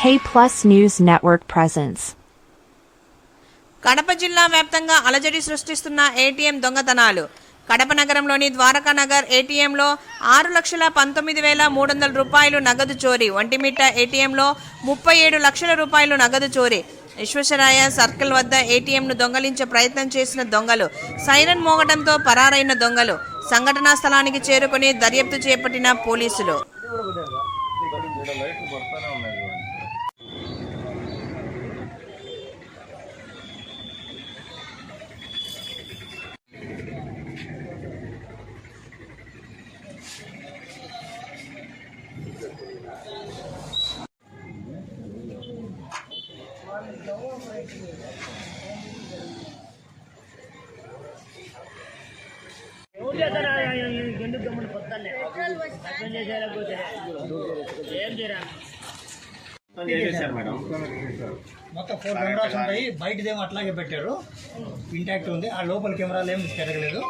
K Plus News Network presents. Kadapa జిల్లా వ్యాప్తంగా అలజడి సృష్టిస్తున్న ఏటీఎం దొంగతనాలు. కడప నగరంలోని ద్వారకా నగర్ ఏటీఎంలో ఆరు లక్షల పంతొమ్మిది వేల మూడు వందల రూపాయలు నగదు చోరీ. ఒంటిమిట్ట ఏటీఎంలో ముప్పై ఏడు లక్షల రూపాయలు నగదు చోరీ. విశ్వేశ్వరాయ సర్కిల్ వద్ద ఏటీఎంను దొంగలించే ప్రయత్నం చేసిన దొంగలు సైరన్ మోగడంతో పరారైన దొంగలు సంఘటనా స్థలానికి చేరుకుని దర్యాప్తు చేపట్టిన పోలీసులు. ఎందుకు గమ్మున అర్థం ఏం చేయరా మొత్తం ఫోర్ కెమెరాస్ ఉంటాయి. బయటదేమో అట్లాగే పెట్టారు. ఇంటాక్ట్ ఉంది. ఆ లోపల కెమెరాలు ఏం తిరగలేదు